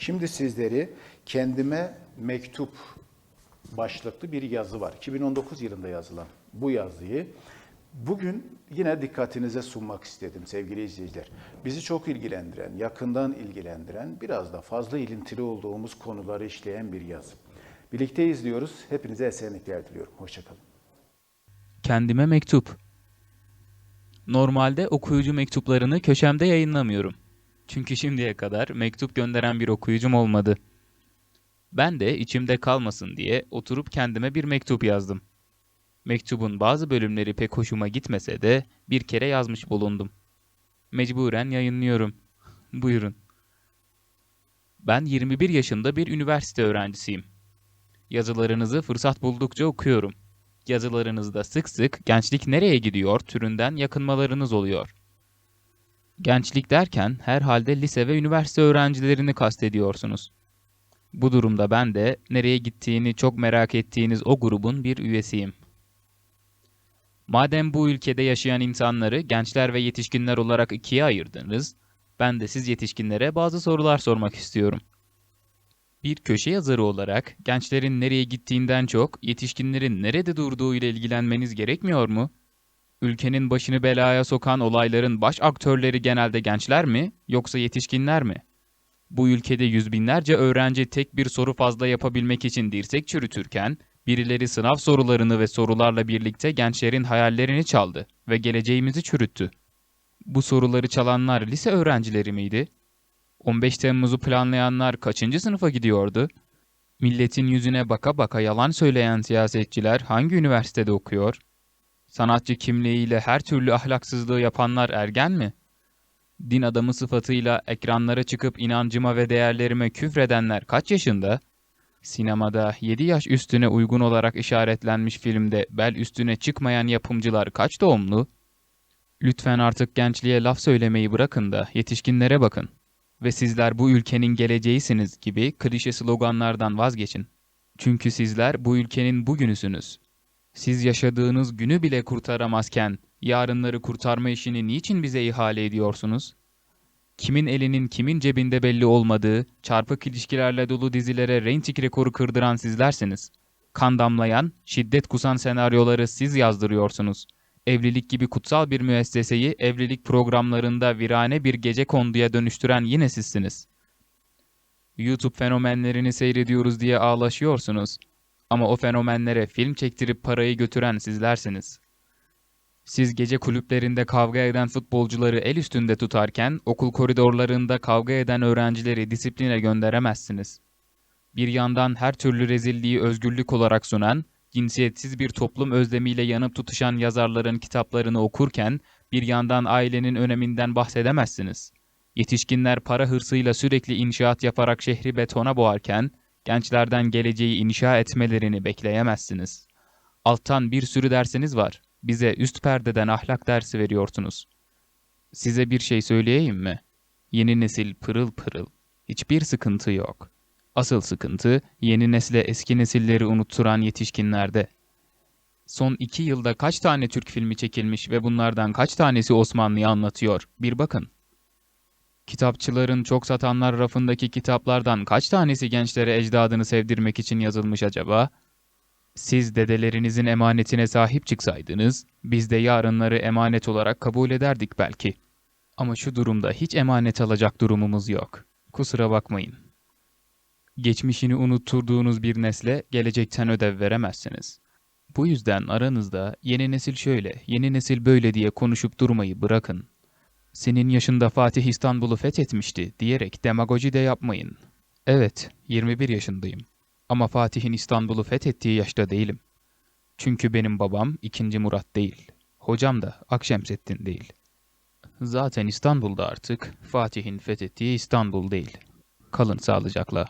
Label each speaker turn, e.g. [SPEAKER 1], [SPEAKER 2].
[SPEAKER 1] Şimdi sizleri kendime mektup başlıklı bir yazı var. 2019 yılında yazılan bu yazıyı bugün yine dikkatinize sunmak istedim sevgili izleyiciler. Bizi çok ilgilendiren, yakından ilgilendiren, biraz da fazla ilintili olduğumuz konuları işleyen bir yazı. Birlikte izliyoruz. Hepinize esenlikler diliyorum. Hoşçakalın.
[SPEAKER 2] Kendime mektup. Normalde okuyucu mektuplarını köşemde yayınlamıyorum. Çünkü şimdiye kadar mektup gönderen bir okuyucum olmadı. Ben de içimde kalmasın diye oturup kendime bir mektup yazdım. Mektubun bazı bölümleri pek hoşuma gitmese de bir kere yazmış bulundum. Mecburen yayınlıyorum. Buyurun. Ben 21 yaşında bir üniversite öğrencisiyim. Yazılarınızı fırsat buldukça okuyorum. Yazılarınızda sık sık gençlik nereye gidiyor türünden yakınmalarınız oluyor. Gençlik derken herhalde lise ve üniversite öğrencilerini kastediyorsunuz. Bu durumda ben de nereye gittiğini çok merak ettiğiniz o grubun bir üyesiyim. Madem bu ülkede yaşayan insanları gençler ve yetişkinler olarak ikiye ayırdınız, ben de siz yetişkinlere bazı sorular sormak istiyorum. Bir köşe yazarı olarak gençlerin nereye gittiğinden çok yetişkinlerin nerede durduğu ile ilgilenmeniz gerekmiyor mu? Ülkenin başını belaya sokan olayların baş aktörleri genelde gençler mi yoksa yetişkinler mi? Bu ülkede yüz binlerce öğrenci tek bir soru fazla yapabilmek için dirsek çürütürken birileri sınav sorularını ve sorularla birlikte gençlerin hayallerini çaldı ve geleceğimizi çürüttü. Bu soruları çalanlar lise öğrencileri miydi? 15 Temmuz'u planlayanlar kaçıncı sınıfa gidiyordu? Milletin yüzüne baka baka yalan söyleyen siyasetçiler hangi üniversitede okuyor? Sanatçı kimliğiyle her türlü ahlaksızlığı yapanlar ergen mi? Din adamı sıfatıyla ekranlara çıkıp inancıma ve değerlerime küfredenler kaç yaşında? Sinemada 7 yaş üstüne uygun olarak işaretlenmiş filmde bel üstüne çıkmayan yapımcılar kaç doğumlu? Lütfen artık gençliğe laf söylemeyi bırakın da yetişkinlere bakın ve sizler bu ülkenin geleceğisiniz gibi klişe sloganlardan vazgeçin. Çünkü sizler bu ülkenin bugünüsünüz. Siz yaşadığınız günü bile kurtaramazken yarınları kurtarma işini niçin bize ihale ediyorsunuz? Kimin elinin kimin cebinde belli olmadığı, çarpık ilişkilerle dolu dizilere reyting rekoru kırdıran sizlersiniz. Kan damlayan, şiddet kusan senaryoları siz yazdırıyorsunuz. Evlilik gibi kutsal bir müesseseyi evlilik programlarında virane bir gece konduya dönüştüren yine sizsiniz. YouTube fenomenlerini seyrediyoruz diye ağlaşıyorsunuz. Ama o fenomenlere film çektirip parayı götüren sizlersiniz. Siz gece kulüplerinde kavga eden futbolcuları el üstünde tutarken okul koridorlarında kavga eden öğrencileri disipline gönderemezsiniz. Bir yandan her türlü rezilliği özgürlük olarak sunan, cinsiyetsiz bir toplum özlemiyle yanıp tutuşan yazarların kitaplarını okurken bir yandan ailenin öneminden bahsedemezsiniz. Yetişkinler para hırsıyla sürekli inşaat yaparak şehri betona boğarken gençlerden geleceği inşa etmelerini bekleyemezsiniz. Alttan bir sürü dersiniz var. Bize üst perdeden ahlak dersi veriyorsunuz. Size bir şey söyleyeyim mi? Yeni nesil pırıl pırıl. Hiçbir sıkıntı yok. Asıl sıkıntı yeni nesle eski nesilleri unutturan yetişkinlerde. Son iki yılda kaç tane Türk filmi çekilmiş ve bunlardan kaç tanesi Osmanlı'yı anlatıyor? Bir bakın. Kitapçıların çok satanlar rafındaki kitaplardan kaç tanesi gençlere ecdadını sevdirmek için yazılmış acaba? Siz dedelerinizin emanetine sahip çıksaydınız, biz de yarınları emanet olarak kabul ederdik belki. Ama şu durumda hiç emanet alacak durumumuz yok. Kusura bakmayın. Geçmişini unutturduğunuz bir nesle gelecekten ödev veremezsiniz. Bu yüzden aranızda yeni nesil şöyle, yeni nesil böyle diye konuşup durmayı bırakın. Senin yaşında Fatih İstanbul'u fethetmişti diyerek demagoji de yapmayın. Evet, 21 yaşındayım. Ama Fatih'in İstanbul'u fethettiği yaşta değilim. Çünkü benim babam 2. Murat değil. Hocam da Akşemseddin değil. Zaten İstanbul'da artık Fatih'in fethettiği İstanbul değil. Kalın sağlıcakla.